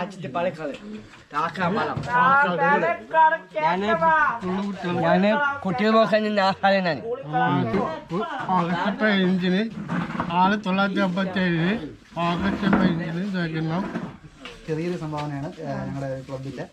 അച്ഛന്റെ പഴക്കൾ താക്കാമല ഞാൻ ഞാൻ കുട്ടികൾ നോക്കാൻ ഞാൻ ആഹാരനാണ്. ആകപ്പെട്ട എഞ്ചിന് ആയിരത്തി തൊള്ളായിരത്തി അമ്പത്തി ഏഴിന് ആകപ്പെട്ട പതിനഞ്ചിന് ഇതാക്കണം ചെറിയൊരു സംഭാവനയാണ് ഞങ്ങളുടെ ക്ലബിന്റെ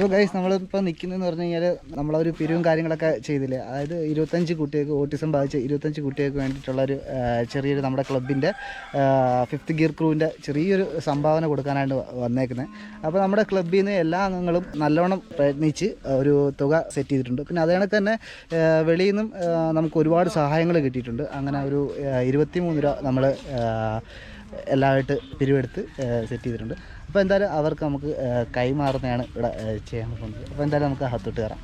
അപ്പോൾ ഗൈസ് നമ്മളിപ്പോൾ നിൽക്കുന്നതെന്ന് പറഞ്ഞു കഴിഞ്ഞാൽ നമ്മളൊരു പിരിവും കാര്യങ്ങളൊക്കെ ചെയ്തില്ലേ? അതായത് ഇരുപത്തഞ്ച് കുട്ടികൾക്ക് ഓട്ടിസം ബാധിച്ച ഇരുപത്തഞ്ച് കുട്ടികൾക്ക് വേണ്ടിയിട്ടുള്ളൊരു ചെറിയൊരു നമ്മുടെ ക്ലബിന്റെ ഫിഫ്ത്ത് ഗിയർ ക്രൂവിന്റെ ചെറിയൊരു സംഭാവന കൊടുക്കാനായിട്ട് വന്നേക്കുന്നത് അപ്പോൾ നമ്മുടെ ക്ലബിൽ നിന്ന് എല്ലാ അംഗങ്ങളും നല്ലോണം പ്രയത്നിച്ച് ഒരു തുക സെറ്റ് ചെയ്തിട്ടുണ്ട്. പിന്നെ അതേ തന്നെ വെളിയിൽ നിന്നും നമുക്ക് ഒരുപാട് സഹായങ്ങൾ കിട്ടിയിട്ടുണ്ട്. അങ്ങനെ ഒരു ഇരുപത്തി മൂന്ന് രൂപ നമ്മൾ എല്ലാമായിട്ട് പിരിവെടുത്ത് സെറ്റ് ചെയ്തിട്ടുണ്ട്. അപ്പോൾ എന്തായാലും അവർക്ക് നമുക്ക് കൈമാറുന്നതാണ് ഇവിടെ ചെയ്യാൻ പോകുന്നത്. അപ്പോൾ എന്തായാലും നമുക്ക് അകത്തോട്ട് കയറാം.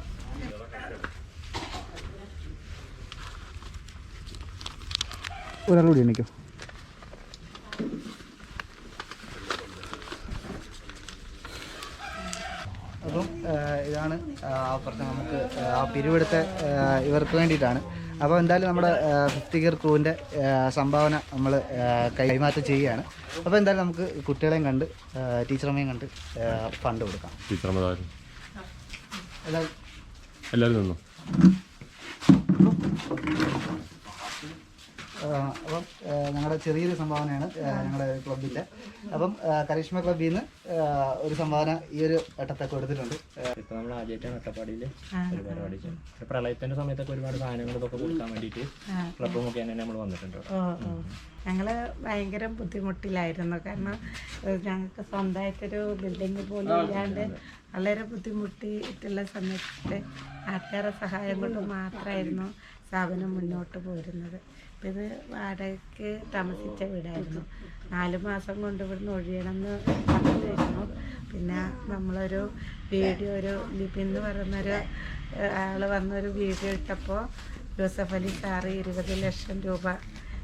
ഒരാൾ കൂടി എണ്ണിക്കോ അപ്പം ഇതാണ് അപ്പുറത്തെ നമുക്ക് ആ പിരിവെടുത്ത ഇവർക്ക് വേണ്ടിയിട്ടാണ്. അപ്പോൾ എന്തായാലും നമ്മുടെ ഫിഫ്റ്റി ഗിയർ ക്രൂവിന്റെ സംഭാവന നമ്മൾ കൈമാറ്റം ചെയ്യുകയാണ്. അപ്പോൾ എന്തായാലും നമുക്ക് കുട്ടികളെയും കണ്ട് ടീച്ചറമ്മയും കണ്ട് ഫണ്ട് കൊടുക്കാം. എല്ലാവരും എല്ലാവരും നിന്നു? അപ്പം ഞങ്ങളുടെ ചെറിയൊരു സംഭാവനയാണ് ഞങ്ങളുടെ ക്ലബിന്റെ. അപ്പം കരീഷ്മ ക്ലബിൽ നിന്ന് ഒരു സംഭാവന ഈ ഒരു ഘട്ടത്തൊക്കെ കൊടുത്തിട്ടുണ്ട്. ഇപ്പം നമ്മൾ ആദ്യമായിട്ടാണ് അട്ടപ്പാടിയിൽ ഒരു പരിപാടി ചെയ്യുന്നത്. പ്രളയത്തിന്റെ പ്രളയത്തിന്റെ സമയത്തൊക്കെ ഒരുപാട് സാധനങ്ങൾ ഇതൊക്കെ കൊടുക്കാൻ വേണ്ടിയിട്ട് ക്ലബ് മുഖേന തന്നെ നമ്മൾ വന്നിട്ടുണ്ട് ഞങ്ങൾ ഞങ്ങൾ ഭയങ്കര ബുദ്ധിമുട്ടിലായിരുന്നു. കാരണം ഞങ്ങൾക്ക് സ്വന്തമായിട്ടൊരു ബിൽഡിംഗ് പോലും ഇല്ലാണ്ട് വളരെ ബുദ്ധിമുട്ടിയിട്ടുള്ള സമയത്ത് നാട്ടുകാരുടെ സഹായം കൊണ്ട് മാത്രമായിരുന്നു സ്ഥാപനം മുന്നോട്ട് പോരുന്നത്. ഇപ്പം ഇത് വാടകയ്ക്ക് താമസിച്ച വീടായിരുന്നു. നാല് മാസം കൊണ്ട് ഇവിടുന്ന് ഒഴിയണമെന്ന് പറഞ്ഞിരുന്നു. പിന്നെ നമ്മളൊരു വീഡിയോ ഒരു ലിപിൻ എന്ന് പറയുന്നൊരു ആൾ വന്നൊരു വീഡിയോ ഇട്ടപ്പോൾ യൂസഫ് അലി സാറ് ഇരുപത് ലക്ഷം രൂപ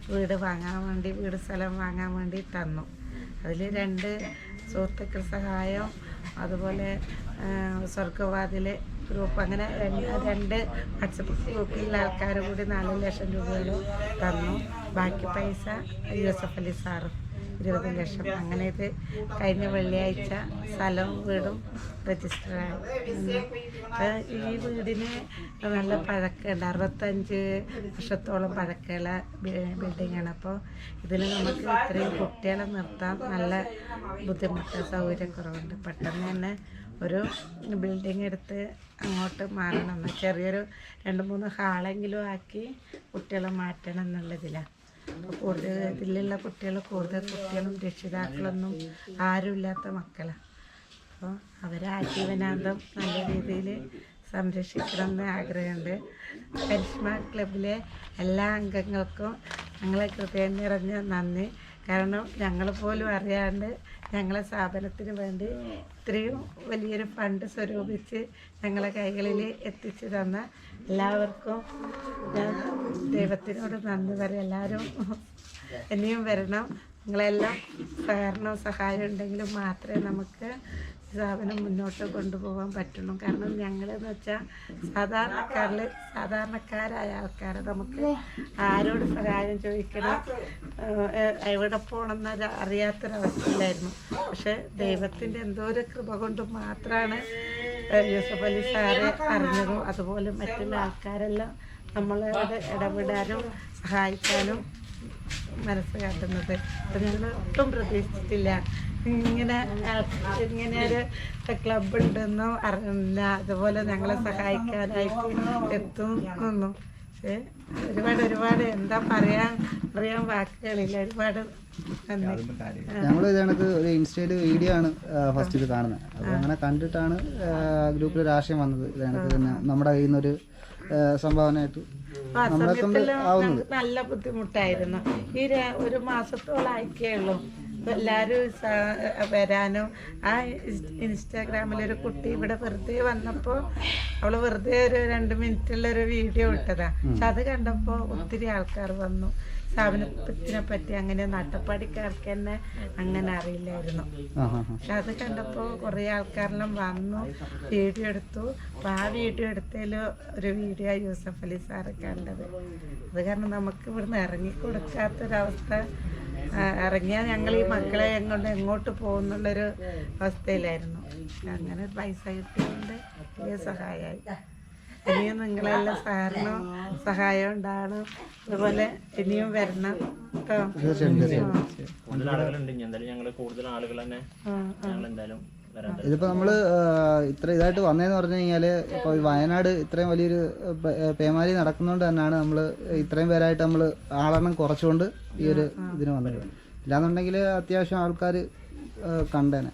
വീട് വാങ്ങാൻ വേണ്ടി വീട് സ്ഥലം വാങ്ങാൻ വേണ്ടി തന്നു. അതിൽ രണ്ട് സുഹൃത്തുക്കൾ സഹായം അതുപോലെ ആ, സ്വർഗവാതിൽ ഗ്രൂപ്പ്. അങ്ങനെ രണ്ട് വാട്സപ്പ് ഗ്രൂപ്പിലുള്ള ആൾക്കാർ കൂടി നാല് ലക്ഷം രൂപയോളം തന്നു. ബാക്കി പൈസ യു എസ് എഫ് അലി സാറും ഇരുപത് ലക്ഷം. അങ്ങനെ ഇത് കഴിഞ്ഞ വെള്ളിയാഴ്ച സ്ഥലവും വീടും രജിസ്റ്ററായി ആയി. ഈ വീടിന് നല്ല പഴക്കമുണ്ട്. അറുപത്തഞ്ച് വർഷത്തോളം പഴക്കമുള്ള ബിൽഡിങ്ങാണ്. അപ്പോൾ ഇതിൽ നമുക്ക് ഇത്രയും കുട്ടികളെ നിർത്താൻ നല്ല ബുദ്ധിമുട്ട് സൗകര്യക്കുറവുണ്ട്. പെട്ടെന്ന് തന്നെ ഒരു ബിൽഡിംഗ് എടുത്ത് അങ്ങോട്ട് മാറണം. ചെറിയൊരു രണ്ട് മൂന്ന് ഹാളെങ്കിലും ആക്കി കുട്ടികളെ മാറ്റണം എന്നുള്ളതിലാണ് കൂടുതൽ ഇതിലുള്ള കുട്ടികൾ കൂടുതൽ കുട്ടികളും രക്ഷിതാക്കളൊന്നും ആരുമില്ലാത്ത മക്കളാണ് അപ്പോൾ അവരെ ആജീവനാന്തം നല്ല രീതിയിൽ സംരക്ഷിക്കണം എന്ന് ആഗ്രഹമുണ്ട്. കരിഷ്മ ക്ലബിലെ എല്ലാ അംഗങ്ങൾക്കും ഞങ്ങളെ കൃപയം നിറഞ്ഞ നന്ദി. കാരണം ഞങ്ങൾ പോലും അറിയാണ്ട് ഞങ്ങളെ സ്ഥാപനത്തിന് വേണ്ടി ഇത്രയും വലിയൊരു ഫണ്ട് സ്വരൂപിച്ച് ഞങ്ങളെ കൈകളിൽ എത്തിച്ചു തന്ന എല്ലാവർക്കും ഞാൻ ദൈവത്തിനോട് നന്ദി പറയും. എല്ലാവരും ഇനിയും വരണം. നിങ്ങളെല്ലാം സഹകരണവും സഹായം ഉണ്ടെങ്കിലും മാത്രമേ നമുക്ക് സ്ഥാപനം മുന്നോട്ട് കൊണ്ടുപോകാൻ പറ്റുള്ളൂ കാരണം ഞങ്ങളെന്ന് വെച്ചാൽ സാധാരണക്കാരിൽ സാധാരണക്കാരായ ആൾക്കാരെ നമുക്ക് ആരോട് സഹായം ചോദിക്കണം. എവിടെ പോകണമെന്ന് അറിയാത്തൊരവസ്ഥയിലായിരുന്നു. പക്ഷെ ദൈവത്തിന്റെ എന്തോ ഒരു കൃപ കൊണ്ട് മാത്രമാണ് യൂസഫ് അലി സാറ് അറിഞ്ഞത് അതുപോലെ മറ്റുള്ള ആൾക്കാരെല്ലാം നമ്മളോട് ഇടപെടാനും സഹായിക്കാനും മനസ്സ് കാട്ടുന്നത്. അപ്പം ഞങ്ങൾ ഒട്ടും പ്രതീക്ഷിച്ചിട്ടില്ല. ഇങ്ങനെ ഇങ്ങനെ ഒരു ക്ലബ് ഉണ്ടെന്നും അറിയില്ല അതുപോലെ ഞങ്ങളെ സഹായിക്കാനായിട്ട് എത്തും എന്നും പക്ഷേ ഒരുപാട് ഒരുപാട് എന്താ പറയാൻ പറയാൻ വാക്കുകളില്ല ഒരുപാട് ഞങ്ങൾ ഇത് ഒരു ഇൻസ്റ്റയിൽ വീഡിയോ ആണ് ഫസ്റ്റ് ഇത് കാണുന്നത് അപ്പോൾ അങ്ങനെ കണ്ടിട്ടാണ് ഗ്രൂപ്പിൽ ഒരു ആശയം വന്നത്. ഇത് തന്നെ നമ്മുടെ കയ്യിൽ നിന്നൊരു സംഭാവനയായിട്ട് നമ്മളെ കൊണ്ട് ആവുന്നത്. നല്ല ബുദ്ധിമുട്ടായിരുന്നു. ഈ ഒരു മാസത്തോളം ആയിക്കേ ഉള്ളൂ. എല്ലാവരും സ- വരാനും. ആ ഇൻസ്- ഇൻസ്റ്റാഗ്രാമിലൊരു കുട്ടി ഇവിടെ വെറുതെ വന്നപ്പോൾ അവൾ വെറുതെ ഒരു രണ്ട് മിനിറ്റുള്ളൊരു വീഡിയോ ഇട്ടതാ. പക്ഷെ അത് കണ്ടപ്പോൾ ഒത്തിരി ആൾക്കാർ വന്നു. സ്ഥാപനത്തിനെ പറ്റി അങ്ങനെ നട്ടപ്പാടിക്കാർക്ക് തന്നെ അങ്ങനെ അറിയില്ലായിരുന്നു. പക്ഷെ അത് കണ്ടപ്പോൾ കുറേ ആൾക്കാരെല്ലാം വന്നു വീഡിയോ എടുത്തു. അപ്പം ആ വീഡിയോ എടുത്തതിൽ ഒരു വീഡിയോ യൂസഫ് അലി സാറ് കണ്ടത്. അത് കാരണം നമുക്ക് ഇവിടുന്ന് ഇറങ്ങി കൊടുക്കാത്തൊരവസ്ഥ ആ, ഇറങ്ങിയാൽ ഞങ്ങൾ ഈ മക്കളെ എങ്ങോട്ട് എങ്ങോട്ട് പോകുന്നുള്ളൊരു അവസ്ഥയിലായിരുന്നു. അങ്ങനെ പൈസ കിട്ടിയതുകൊണ്ട് വലിയ സഹായമായി ഇനിയും നിങ്ങളെല്ലാം സഹകരണം സഹായം ഉണ്ടാകണം. അതുപോലെ ഇനിയും വരണം കേട്ടോ. കൂടുതൽ എന്തായാലും ഞങ്ങൾ കൂടുതൽ ആളുകൾ തന്നെ ഞങ്ങൾ എന്തായാലും ഇതിപ്പോൾ നമ്മൾ ഇത്ര ഇതായിട്ട് വന്നേന്ന് പറഞ്ഞു കഴിഞ്ഞാൽ ഇപ്പോൾ വയനാട് ഇത്രയും വലിയൊരു പേമാരി നടക്കുന്നതുകൊണ്ട് തന്നെയാണ് നമ്മൾ ഇത്രയും പേരായിട്ട് നമ്മൾ ആളെണ്ണം കുറച്ചുകൊണ്ട് ഈ ഒരു ഇതിന് വന്നത്. ഇല്ലാന്നുണ്ടെങ്കിൽ അത്യാവശ്യം ആൾക്കാർ കണ്ടേനെ.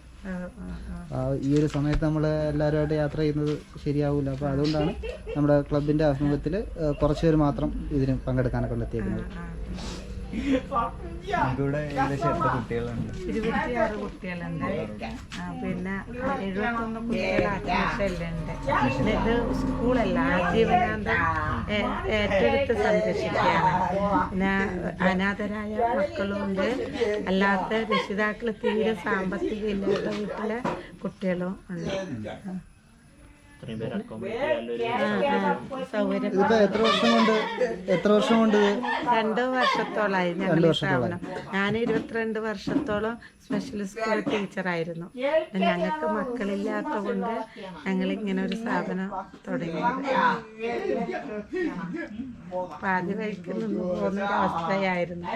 ഈ ഒരു സമയത്ത് നമ്മൾ എല്ലാവരുമായിട്ട് യാത്ര ചെയ്യുന്നത് ശരിയാവില്ല അപ്പോൾ അതുകൊണ്ടാണ് നമ്മുടെ ക്ലബിന്റെ ആഭിമുഖ്യത്തിൽ കുറച്ച് പേര് മാത്രം ഇതിന് പങ്കെടുക്കാനൊക്കെ എത്തിയിരിക്കുന്നത് നമുക്കിവിടെ ഏകദേശം എത്ര കുട്ടികളുണ്ട്? ഇരുപത്തിയാറ് കുട്ടികളുണ്ട്. ആ, പിന്നെ എഴുപത്തൊന്ന് കുട്ടികൾ അഡ്മിഷനിലുണ്ട് പിന്നെ ഇത് സ്കൂളല്ല ആജീവനാന്ത ഏറ്റെടുത്ത് സംരക്ഷിക്കുകയാണ്. പിന്നെ അനാഥരായ മക്കളും ഉണ്ട് അല്ലാത്ത രക്ഷിതാക്കൾ തീരെ സാമ്പത്തികം ഇല്ലാത്ത വീട്ടിലെ കുട്ടികളും ഉണ്ട്. ഇത്രയും പേര് അക്കോമഡേറ്റ് എത്ര വർഷം കൊണ്ട് എത്ര വർഷം കൊണ്ട്? ഇത് രണ്ട് വർഷത്തോളമായി ഞങ്ങൾ സ്ഥാപനം. ഞാൻ ഇരുപത്തിരണ്ട് വർഷത്തോളം സ്പെഷ്യൽ സ്കൂൾ ടീച്ചറായിരുന്നു ഞങ്ങൾക്ക് മക്കളില്ലാത്ത കൊണ്ട് ഞങ്ങൾ ഇങ്ങനെ ഒരു സ്ഥാപനം തുടങ്ങിയത് പാതി വഴിക്ക് നിന്ന് പോകുന്ന അവസ്ഥയായിരുന്നു.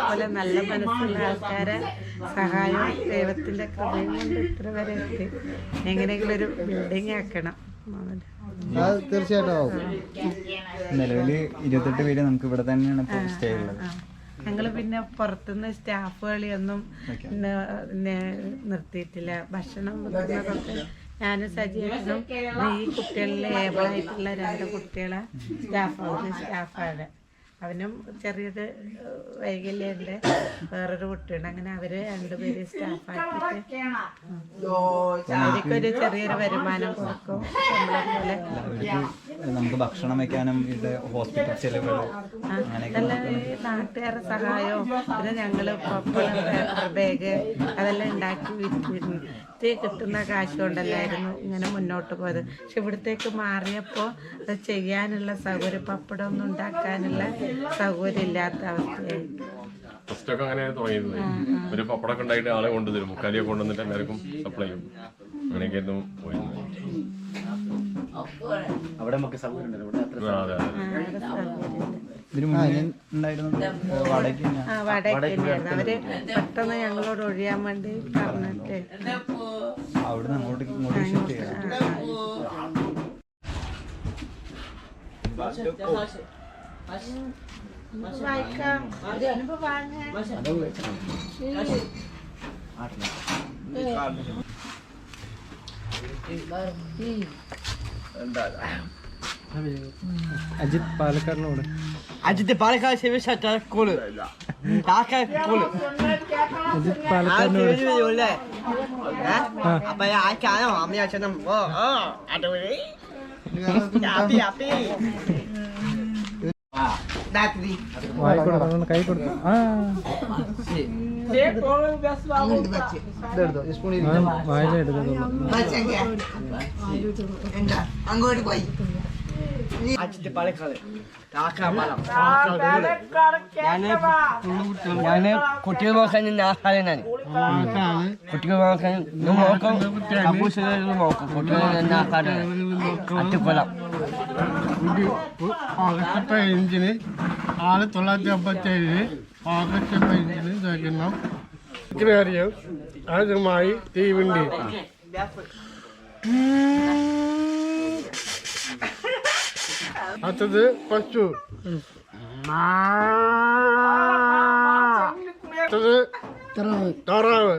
പോലെ നല്ല മനസ്സുള്ള ആൾക്കാരെ സഹായം ദൈവത്തിന്റെ കൃപയും കൊണ്ട് ഇത്ര വരെ എത്തി. എങ്ങനെയെങ്കിലും ഒരു ബിൽഡിംഗ് ആക്കണം. തീർച്ചയായിട്ടും. ആവും നിലവിൽ ഇരുപത്തെട്ട് പേര് നമുക്ക് ഇവിടെ തന്നെയാണ് സ്റ്റേ ഉള്ളത് ഞങ്ങൾ പിന്നെ പുറത്തുനിന്ന് സ്റ്റാഫ് കളിയൊന്നും പിന്നെ നിർത്തിയിട്ടില്ല. ഭക്ഷണം വെക്കുന്നതൊക്കെ ഞാനും സജീവനും ഈ കുട്ടികളിൽ ഏബിളായിട്ടുള്ള രണ്ട് കുട്ടികളെ സ്റ്റാഫാണ് സ്റ്റാഫാണ് അവനും ചെറിയൊരു വൈകല്യമുണ്ട്. വേറൊരു കുട്ടിയുണ്ട്. അങ്ങനെ അവർ രണ്ടുപേരും സ്റ്റാഫാക്കിയിട്ട് അവർക്കൊരു ചെറിയൊരു വരുമാനം കൊടുക്കും. നമ്മളെ പോലെ. നമുക്ക് ഭക്ഷണം വെക്കാനും ഇവിടെ ഹോസ്പിറ്റൽ ചെലവുകൾ അങ്ങനെയൊക്കെ നാട്ടുകാരുടെ സഹായവും പിന്നെ ഞങ്ങൾ പപ്പടം ബാഗ് അതെല്ലാം ഉണ്ടാക്കി വിറ്റിരുന്നു ഇത് കിട്ടുന്ന കാശ് കൊണ്ടല്ലായിരുന്നു ഇങ്ങനെ മുന്നോട്ട് പോയത്. പക്ഷെ ഇവിടത്തേക്ക് മാറിയപ്പോൾ അത് ചെയ്യാനുള്ള സൗകര്യം പപ്പടം ഒന്നും ഉണ്ടാക്കാനുള്ള സൗകര്യം ഇല്ലാത്ത അവസ്ഥയായി. ഫസ്റ്റൊക്കെ അങ്ങനെയാണ് അങ്ങനെ തുടങ്ങിയിരുന്നത് ഒരു പപ്പടമൊക്കെ ഉണ്ടായിട്ട് ആളെ കൊണ്ടുതരും. മുക്കാലിയൊക്കെ കൊണ്ടുവന്നിട്ട് എല്ലാവർക്കും സപ്ലൈ ചെയ്യും. അങ്ങനെയൊക്കെയായിരുന്നു പോയിരുന്നത്. അവിടെ നമുക്ക് സൗകര്യം അവർ പെട്ടെന്ന് ഞങ്ങളോട് ഒഴിയാൻ വേണ്ടി പറഞ്ഞിട്ട്. അവിടുന്ന് അങ്ങോട്ട് ഇങ്ങോട്ട് ഷിഫ്റ്റ് ചെയ്യാം. വായിക്കാം വാങ്ങാൻ අජිත් පාලකරන ඕන අජිත පාලකා සේවේශාට කොල තාකා කොල අජිත් පාලකරන ඕන අපේ ආකාන මම යචනම් ඕ අටවෙයි අපි අපි. දාත්‍රි වයි කොන කයි කොන ආ. അങ്ങോട്ട് പോയി. ആക്കാൻ പാലം. ഞാൻ കുട്ടികൾ നോക്കാൻ ഞാൻ ആഹാരനാണ് കുട്ടികൾ നോക്കാൻ നോക്കും. നോക്കും. കുട്ടികൾ ഞാൻ ആഹാരനാണ് അറ്റുകൊല്ലാം ആകപ്പെട്ട എഞ്ചിന് ആയിരത്തി തൊള്ളായിരത്തി അമ്പത്തേഴിൽ ആഗസ്റ്റ് പതിനഞ്ചിന് ജഗന്നം ഇത്രയറിയാം ആദ്യമായി തീവണ്ടി അടുത്തത് പശു അടുത്തത് താറാവ്.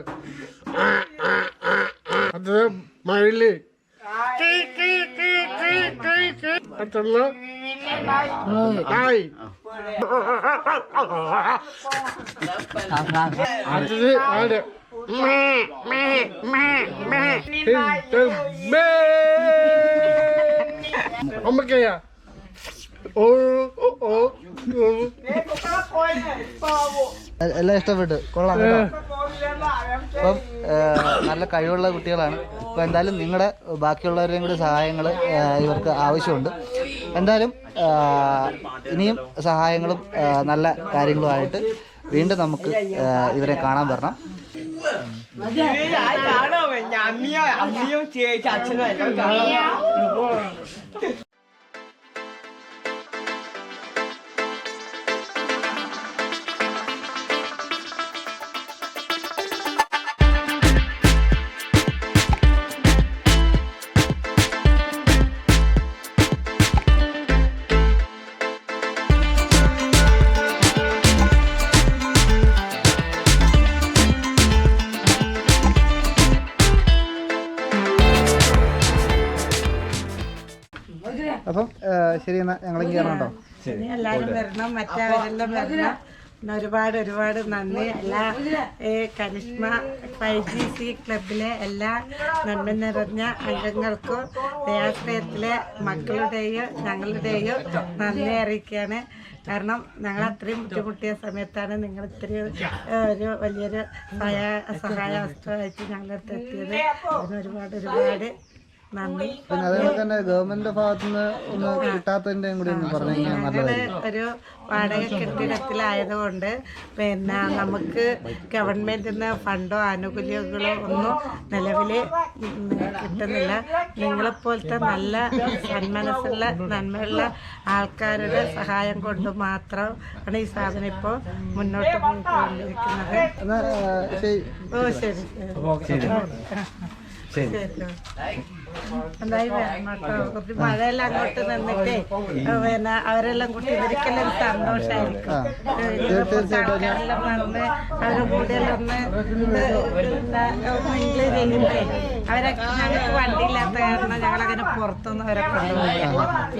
അടുത്തത് മയിൽ. അടുത്തുള്ള തായ് അടുത്തത് ആട് മേ, മേ, മേ, മേ. ഇത് മേ. അമ്മക്കയ്യ ഓ ഓ ഓ ഓ. എ- എല്ലാം ഇഷ്ടപ്പെട്ടു. കൊള്ളാം കേട്ടോ. അപ്പം നല്ല കഴിവുള്ള കുട്ടികളാണ്. അപ്പോൾ എന്തായാലും നിങ്ങളുടെ ബാക്കിയുള്ളവരുടെയും കൂടി സഹായങ്ങൾ ഇവർക്ക് ആവശ്യമുണ്ട്. എന്തായാലും ഇനിയും സഹായങ്ങളും നല്ല കാര്യങ്ങളുമായിട്ട് വീണ്ടും നമുക്ക് ഇവരെ കാണാൻ വരണം. അമ്മിയോ അമ്മിയോ ചേച്ചി അച്ഛനോ ശരി ഞങ്ങളെ ഞങ്ങളെങ്കിൽ കേട്ടോ ഇനി എല്ലാവരും വരണം മറ്റവരെല്ലാം വരണം. പിന്നെ ഒരുപാട് ഒരുപാട് നന്ദി. എല്ലാ കനിഷ്മ ഫൈവ് ജി സി ക്ലബിലെ എല്ലാ നന്മ നിറഞ്ഞ അംഗങ്ങൾക്കും ദയാശ്രയത്തിലെ മക്കളുടെയും ഞങ്ങളുടെയും നന്ദി അറിയിക്കുകയാണ്. കാരണം ഞങ്ങൾ അത്രയും ബുദ്ധിമുട്ടിയ സമയത്താണ് നിങ്ങൾ ഇത്രയും ഒരു വലിയൊരു സഹായ സഹായ വസ്തുവായിട്ട് ഞങ്ങളുടെ അടുത്ത് എത്തിയത്. അതിന് ഒരുപാട് ഒരുപാട് നന്ദി. പിന്നെ അതേപോലെ തന്നെ ഗവൺമെന്റിന്റെ ഭാഗത്തുനിന്ന് ഒന്ന് കിട്ടാത്തതിന്റെയും കൂടി ഒന്ന് പറഞ്ഞു കഴിഞ്ഞാൽ നല്ലതായിരിക്കും. ഒരു വാടക കെട്ടിടത്തിലായതുകൊണ്ട് പിന്നെ നമുക്ക് ഗവൺമെന്റിൽ നിന്ന് ഫണ്ടോ ആനുകൂല്യങ്ങളോ ഒന്നും നിലവിൽ കിട്ടുന്നില്ല. നിങ്ങളെപ്പോലത്തെ നല്ല സന്മനസ്സുള്ള നന്മയുള്ള ആൾക്കാരുടെ സഹായം കൊണ്ട് മാത്രമാണ് ഈ സാധനം ഇപ്പോൾ മുന്നോട്ട് പോയിക്കൊണ്ടിരിക്കുന്നത്. ഓ ശരി ശരി. ഓ ശരി. ശരി. ശരി കേട്ടോ കുറച്ച് മഴയെല്ലാം അങ്ങോട്ട് നിന്നിട്ട് പിന്നെ അവരെല്ലാം കൂട്ടി ഇവർക്കെല്ലാം സന്തോഷമായിരിക്കും ആൾക്കാരെല്ലാം വന്ന് അവരുടെ കൂടെയെല്ലാം ഒന്ന് ചെയ്യുമ്പേ അവരൊക്കെ ഞങ്ങൾക്ക് വണ്ടിയില്ലാത്ത കാരണം ഞങ്ങളങ്ങനെ പുറത്തൊന്നും അവരെ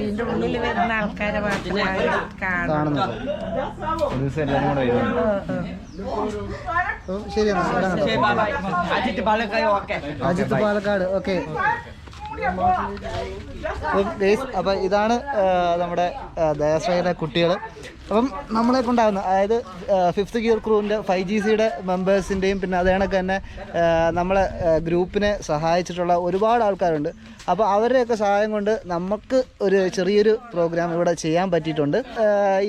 ഇതിന്റെ ഉള്ളിൽ വരുന്ന ആൾക്കാരെ മാത്രമേ അവർ കാണും കാണുന്നത് ഒരു ദിവസം എല്ലാവരും കൂടെ വരുന്നുണ്ട്. അപ്പം ശരി എന്നാൽ വരാം കേട്ടോ. അജിത്ത് പാലക്കാട് ഓക്കെ. അജിത്ത് പാലക്കാട് ഓക്കെ. അപ്പം ഇതാണ് നമ്മുടെ ദയാശ്രയുടെ കുട്ടികൾ അപ്പം നമ്മളെ കൊണ്ടാകുന്ന അതായത് ഫിഫ്ത്ത് ഗിയർ ക്രൂവിന്റെ ഫൈവ് ജി സിയുടെ മെമ്പേഴ്സിന്റെയും പിന്നെ അതേ കണക്ക് തന്നെ നമ്മളെ ഗ്രൂപ്പിനെ സഹായിച്ചിട്ടുള്ള ഒരുപാട് ആൾക്കാരുണ്ട്. അപ്പോൾ അവരുടെയൊക്കെ സഹായം കൊണ്ട് നമുക്ക് ഒരു ചെറിയൊരു പ്രോഗ്രാം ഇവിടെ ചെയ്യാൻ പറ്റിയിട്ടുണ്ട്.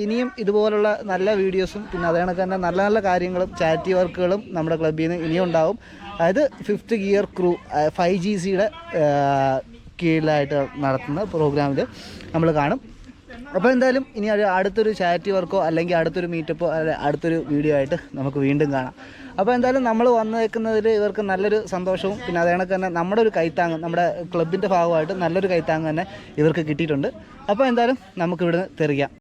ഇനിയും ഇതുപോലുള്ള നല്ല വീഡിയോസും പിന്നെ അതേ കണക്ക് തന്നെ നല്ല നല്ല കാര്യങ്ങളും ചാരിറ്റി വർക്കുകളും നമ്മുടെ ക്ലബ്ബിൽ നിന്ന് ഇനിയും ഉണ്ടാവും. അതായത് fifth gear crew five G സിയുടെ കീഴിലായിട്ട് നടത്തുന്ന പ്രോഗ്രാമിൽ നമ്മൾ കാണും. അപ്പോൾ എന്തായാലും ഇനി അടുത്തൊരു ചാരിറ്റി വർക്കോ അല്ലെങ്കിൽ അടുത്തൊരു മീറ്റപ്പോ അല്ലെ അടുത്തൊരു വീഡിയോ ആയിട്ട് നമുക്ക് വീണ്ടും കാണാം. അപ്പോൾ എന്തായാലും നമ്മൾ വന്നേക്കുന്നതിൽ ഇവർക്ക് നല്ലൊരു സന്തോഷവും പിന്നെ അതേ കണക്ക് തന്നെ നമ്മുടെ ഒരു കൈത്താങ്ങ് നമ്മുടെ ക്ലബിന്റെ ഭാഗമായിട്ട് നല്ലൊരു കൈത്താങ്ങ് തന്നെ ഇവർക്ക് കിട്ടിയിട്ടുണ്ട്. അപ്പോൾ എന്തായാലും നമുക്ക് ഇവിടുന്ന് തെറിയാം